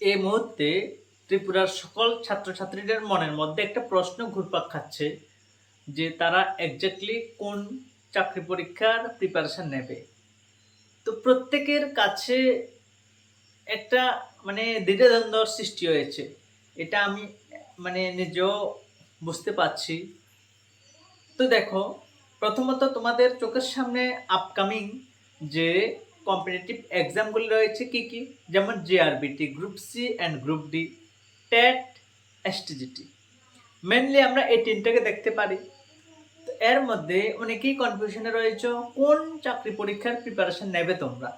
এই মুহূর্তে ত্রিপুরার সকল ছাত্রছাত্রীদের মনের মধ্যে একটা প্রশ্ন ঘুরপাক খাচ্ছে যে তারা এক্স্যাক্টলি কোন চাকরি পরীক্ষার প্রিপারেশন নেবে। তো প্রত্যেকের কাছে একটা মানে দ্বিধাদ্বন্দ্বর সৃষ্টি হয়েছে। এটা আমি মানে নিজেও বুঝতে পারছি। তো দেখো, প্রথমত তোমাদের চোখের সামনে আপকামিং যে কম্পিটিটিভ এক্সামগুলি রয়েছে কি কি? যেমন JRBT group C and group D TET STGT mainly আমরা এই তিনটাকে দেখতে পারি। এর মধ্যে অনেকেই কনফিউশনে রয়েছে, কোন চাকরি পরীক্ষার প্রিপারেশন নেবে তোমরা?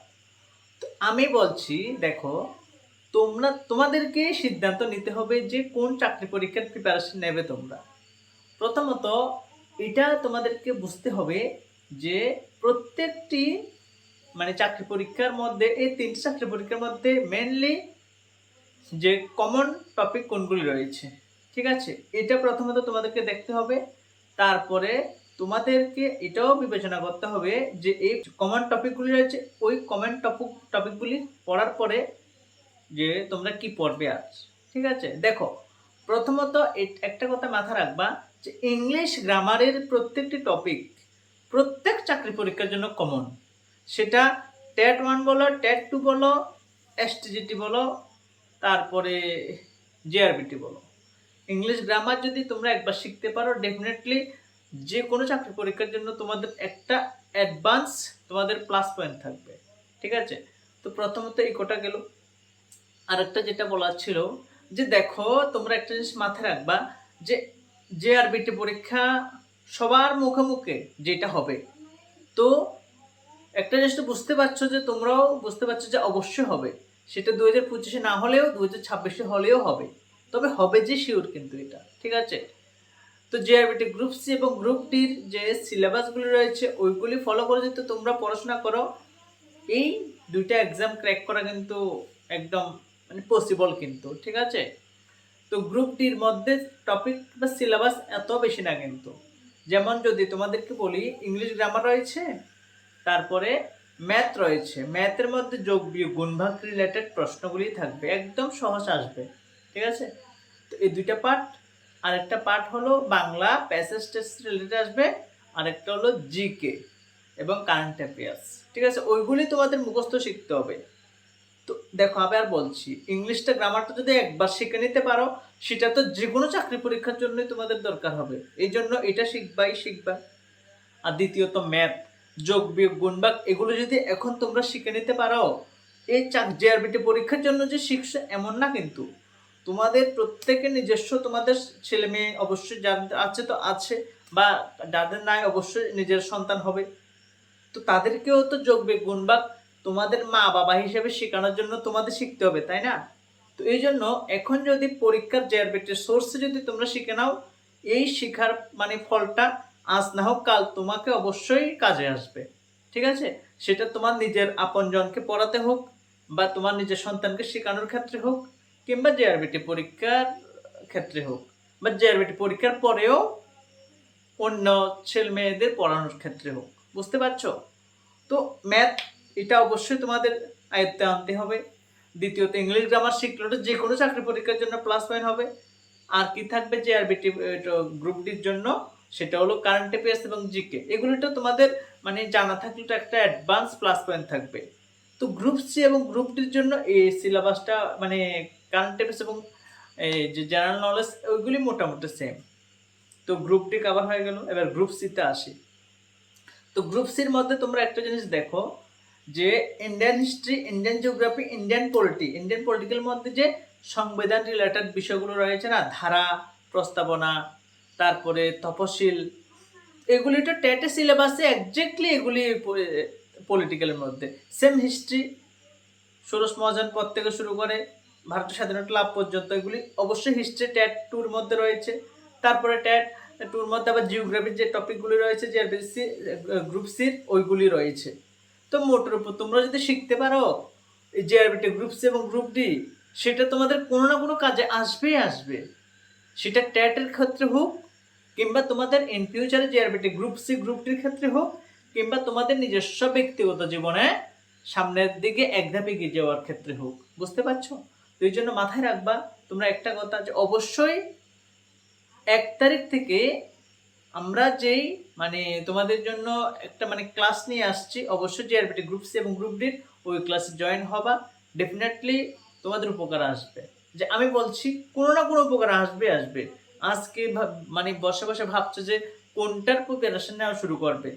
তো আমি বলছি, দেখো, তোমরা, তোমাদেরকে সিদ্ধান্ত নিতে হবে যে কোন চাকরি পরীক্ষার প্রিপারেশন নেবে তোমরা। প্রথমত, এটা তোমাদেরকে বুঝতে হবে যে প্রত্যেকটি মানে চাকরি পরীক্ষার মধ্যে, এই তিনটি চাকরি পরীক্ষার মধ্যে মেনলি যে কমন টপিক কোনগুলি রয়েছে, ঠিক আছে? এটা প্রথমত তোমাদেরকে দেখতে হবে। তারপরে তোমাদেরকে এটাও বিবেচনা করতে হবে যে এই কমন টপিকগুলি রয়েছে, ওই কমন টপিক টপিকগুলি পড়ার পরে যে তোমরা কি পড়বে আজ, ঠিক আছে? দেখো, প্রথমত একটা কথা মাথা রাখবা যে ইংলিশ গ্রামারের প্রত্যেকটি টপিক প্রত্যেক চাকরি পরীক্ষার জন্য কমন সেটা ট্যাট ওয়ান বলো ট্যাট টু বলো এসটিজিটি বলো, তারপরে জেআরবিটি বলো। ইংলিশ গ্রামার যদি তোমরা একবার শিখতে পারো ডেফিনেটলি যে কোনো চাকরি পরীক্ষার জন্য তোমাদের একটা অ্যাডভান্স তোমাদের প্লাস পয়েন্ট থাকবে, ঠিক আছে? তো প্রথমত এই কোটা গেল। আরেকটা যেটা বলার ছিল, যে দেখো, তোমরা একটা জিনিস মাথায় রাখবা, যে জেআরবিটি পরীক্ষা সবার মুখে মুখে যেটা হবে, তো একটা জিনিস তো বুঝতে পারছ যে তোমরাও বুঝতে পারছ যে অবশ্যই হবে। সেটা দু হাজার পঁচিশে না হলেও দু হাজার ছাব্বিশে হলেও হবে। তবে হবে যে শিওর কিন্তু এটা, ঠিক আছে? তো জেআরবিটি গ্রুপ সি এবং গ্রুপ ডির যে সিলেবাসগুলি রয়েছে, ওইগুলি ফলো করে যদি তোমরা পড়াশোনা করো, এই দুইটা এক্সাম ক্র্যাক করা কিন্তু একদম মানে পসিবল কিন্তু, ঠিক আছে? তো গ্রুপ ডির মধ্যে টপিক বা সিলেবাস এত বেশি না কিন্তু। যেমন যদি তোমাদেরকে বলি ইংলিশ গ্রামার রয়েছে তারপরে ম্যাথ রয়েছে। ম্যাথের মধ্যে যোগ, বিয়োগ, গুণভাগ রিলেটেড প্রশ্নগুলি থাকবে। একদম সহজ আসবে। ঠিক আছে? তো এই দুইটা পার্ট আরেকটা পার্ট হলো বাংলা প্যাসেজ টেস্ট রিলেটেড আসবে, আরেকটা হলো জিকে এবং কারেন্ট অ্যাফেয়ার্স ঠিক আছে? ওইগুলি তোমাদের মুখস্থ শিখতে হবে। তো দেখো, আমি আর বলছি, ইংলিশটা গ্রামারটা যদি একবার শিখে নিতে পারো, সেটা তো যে কোনো চাকরি পরীক্ষার জন্যই তোমাদের দরকার হবে। এই জন্য এটা শিখবাই, শিখবা। আর দ্বিতীয়ত ম্যাথ যোগ, বিয়োগ গুণবাগ এগুলো যদি এখন তোমরা শিখে নিতে পারো এই চাক জেআরবিটি পরীক্ষার জন্য যে শিখছে এমন না কিন্তু। তোমাদের প্রত্যেকে নিজস্ব তোমাদের ছেলে মেয়ে অবশ্যই যাদের আছে তো আছে, বা যাদের নাই অবশ্যই নিজের সন্তান হবে। তো তাদেরকেও তো যোগ, বিয়োগ গুণবাগ তোমাদের মা বাবা হিসেবে শেখানোর জন্য তোমাদের শিখতে হবে, তাই না? তো এই জন্য এখন যদি পরীক্ষার জেআরবিটির সোর্সে যদি তোমরা শিখে নাও, এই শিখার মানে ফলটা আজ না হোক কাল তোমাকে অবশ্যই কাজে আসবে। ঠিক আছে? সেটা তোমার নিজের আপনজনকে পড়াতে হোক বা তোমার নিজের সন্তানকে শেখানোর ক্ষেত্রে হোক কিংবা জেআরবিটি পরীক্ষার ক্ষেত্রে হোক বা জেআরবিটি পরীক্ষার পরেও অন্য ছেলে মেয়েদের পড়ানোর ক্ষেত্রে হোক। বুঝতে পারছ? তো ম্যাথ এটা অবশ্যই তোমাদের আয়ত্তে আনতে হবে। দ্বিতীয়ত ইংলিশ গ্রামার শিখলে যে কোনো চাকরি পরীক্ষার জন্য প্লাস পয়েন্ট হবে। আর কি থাকবে যে আরবিটি গ্রুপ ডির জন্য? সেটা হলো কারেন্ট অ্যাফেয়ার্স এবং জিকে এগুলো তো তোমাদের মানে জানা থাকলে তো একটা অ্যাডভান্স প্লাস পয়েন্ট থাকবে। তো গ্রুপ সি এবং গ্রুপ ডির জন্য এই সিলেবাসটা মানে কারেন্ট অ্যাফেয়ার্স এবং এই যে জেনারেল নলেজ ওইগুলি মোটামুটি সেম তো গ্রুপ ডি কভার হয়ে গেল, এবার গ্রুপ সিতে আসি। তো গ্রুপ সির মধ্যে তোমরা একটা জিনিস দেখো, যে Indian history Indian geography Indian polity Indian political মধ্যে যে সংবিধান রিলেটেড বিষয়গুলো রয়েছে না, ধারা, প্রস্তাবনা তারপরে তপশিল, এগুলি তো টেটে সিলেবাসে একজ্যাক্টলি এগুলি পলিটিক্যালের মধ্যে। সেম হিস্ট্রি ষোড়শ মহাজন পদ থেকে শুরু করে ভারতের স্বাধীনতা লাভ পর্যন্ত এগুলি অবশ্যই হিস্ট্রি ট্যাট টুর মধ্যে রয়েছে। তারপরে ট্যাট টুর মধ্যে আবার জিওগ্রাফির যে টপিকগুলি রয়েছে যে সি গ্রুপ সির ওইগুলি রয়েছে। তো মোটের উপর তোমরা যদি শিখতে পারো, এই জেআরবিটি গ্রুপ সি এবং গ্রুপ ডি সেটা তোমাদের কোনো না কোনো কাজে আসবেই আসবে। সেটা ট্যাটের ক্ষেত্রে হোক কিংবা তোমাদের ইন ফিউচারে জেআরবিটি গ্রুপ সি গ্রুপটির ক্ষেত্রে হোক, কিংবা তোমাদের নিজস্ব ব্যক্তিগত জীবনে সামনের দিকে এক ধাপে এগিয়ে যাওয়ার ক্ষেত্রে হোক, বুঝতে পারছ? তো এই জন্য মাথায় রাখবা, তোমরা একটা কথা যে অবশ্যই এক তারিখ থেকে আমরা যেই মানে তোমাদের জন্য একটা মানে ক্লাস নিয়ে আসছি, অবশ্যই জিআরবিটি গ্রুপ সি এবং গ্রুপ ডির ওই ক্লাসে জয়েন হবা। ডেফিনেটলি তোমাদের উপকার আসবে। যে আমি বলছি, কোনো না কোনো উপকার আসবে আসবে। আজকে মানে বসে বসে ভাবছ যে কোনটার প্রিপারেশন নেওয়া শুরু করবে?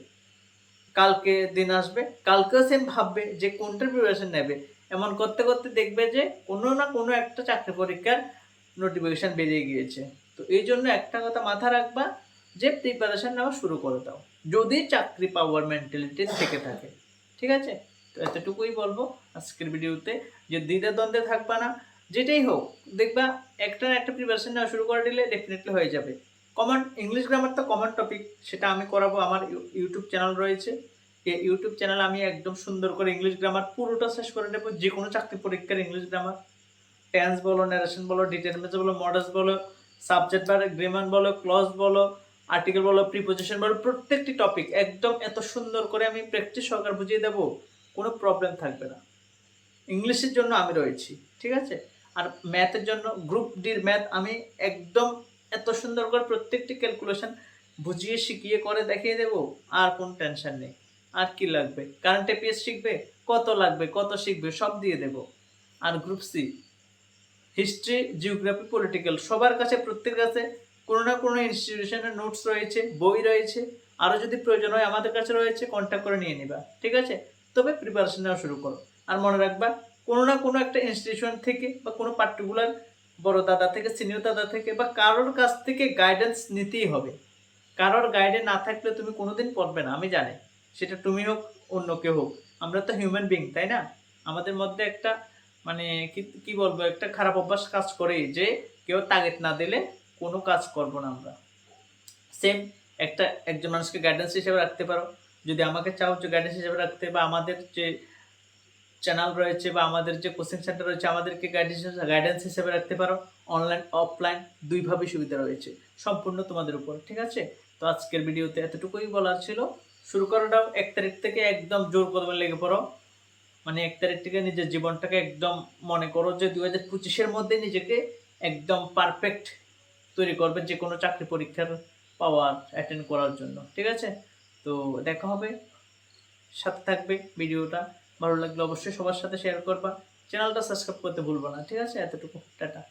কালকে দিন আসবে, কালকেও সেম ভাববে যে কোনটার প্রিপারেশন নেবে। এমন করতে করতে দেখবে যে কোনো না কোনো একটা চাকরি পরীক্ষার নোটিফিকেশন বেরিয়ে গিয়েছে। তো এই জন্য একটা কথা মাথা রাখবা যে প্রিপারেশন নেওয়া শুরু করে দাও। যদি চাকরি পাওয়ার মেন্টালিটি থেকে থাকে। ঠিক আছে? তো এতটুকুই বলব। আজকের ভিডিওতে যে দ্বিধা দ্বন্দ্বে থাকবা না যেটাই হোক, দেখবা একটা একটা প্রিপারেশন নেওয়া শুরু করে দিলে ডেফিনেটলি হয়ে যাবে। কমন ইংলিশ গ্রামার তো কমন টপিক সেটা আমি করাবো। আমার ইউ- ইউটিউব চ্যানেল রয়েছে। ইউটিউব চ্যানেল আমি একদম সুন্দর করে ইংলিশ গ্রামার পুরোটা শেষ করে দেবো। যে কোনো চাকরি পরীক্ষার ইংলিশ গ্রামার টেন্স বলো ন্যারেশন বলো ডিটারমেন্টস বলো মডেলস বলো সাবজেক্ট বা গ্রেমান বলো ক্লজ বলো আর্টিকেল বলো প্রিপোজিশন বলো, প্রত্যেকটি টপিক একদম এত সুন্দর করে আমি প্র্যাকটিস সহকার বুঝিয়ে দেবো। কোনো প্রবলেম থাকবে না। ইংলিশের জন্য আমি রয়েছি। ঠিক আছে? আর ম্যাথের জন্য গ্রুপ ডির ম্যাথ আমি একদম এত সুন্দর করে প্রত্যেকটি ক্যালকুলেশন বুঝিয়ে শিখিয়ে করে দেখিয়ে দেবো, আর কোন টেনশন নেই। আর কি লাগবে? কারেন্ট এপিএস শিখবে? কত লাগবে? কত শিখবে? সব দিয়ে দেবো। আর group C history geography political সবার কাছে, প্রত্যেকের কাছে কোনো না কোনো ইনস্টিটিউশনের নোটস রয়েছে, বই রয়েছে, আরও যদি প্রয়োজন হয় আমাদের কাছে রয়েছে কন্ট্যাক্ট করে নিয়ে নিবা। ঠিক আছে? তবে প্রিপারেশন নেওয়া শুরু করো। আর মনে রাখবা কোনো না কোনো একটা ইনস্টিটিউশন থেকে বা কোনো পার্টিকুলার বড় দাদা থেকে সিনিয়র দাদা থেকে বা কারোর কাছ থেকে গাইডেন্স নিতেই হবে। কারোর গাইডে না থাকলে তুমি কোনোদিন পড়বে না, আমি জানি। সেটা তুমি হোক, অন্য কেউ হোক। আমরা তো হিউম্যান বিং তাই না? আমাদের মধ্যে একটা মানে কি বলব, একটা খারাপ অভ্যাস কাজ করে যে কেউ তাগেট না দিলে কোনো কাজ করব না আমরা। সেম একটা একজন মানুষকে গাইডেন্স হিসেবে রাখতে পারো। যদি আমাকে চাও যে গাইডেন্স হিসেবে রাখতে বা আমাদের যে চ্যানেল রয়েছে বা আমাদের যে কোচিং সেন্টার রয়েছে, আমাদেরকে গাইডেন্স গাইডেন্স হিসেবে রাখতে পারো। অনলাইন অফলাইন দুইভাবেই সুবিধা রয়েছে। সম্পূর্ণ তোমাদের উপর, ঠিক আছে? তো আজকের ভিডিওতে এতটুকুই বলার ছিল। শুরু করাটাও এক তারিখ থেকে একদম জোর কদমে লেগে পড়ো। মানে এক তারিখ থেকে নিজের জীবনটাকে একদম মনে করো যে দু হাজার পঁচিশের মধ্যে নিজেকে একদম পারফেক্ট তৈরি করবে যে কোনো চাকরি পরীক্ষার পাওয়ার অ্যাটেন্ড করার জন্য, ঠিক আছে? তো দেখা হবে। সাথে থাকবে ভিডিওটা। ভালো লাগলে অবশ্যই সবার সাথে শেয়ার করবা। চ্যানেলটা সাবস্ক্রাইব করতে ভুলবো না, ঠিক আছে? এতটুকু, টাটা।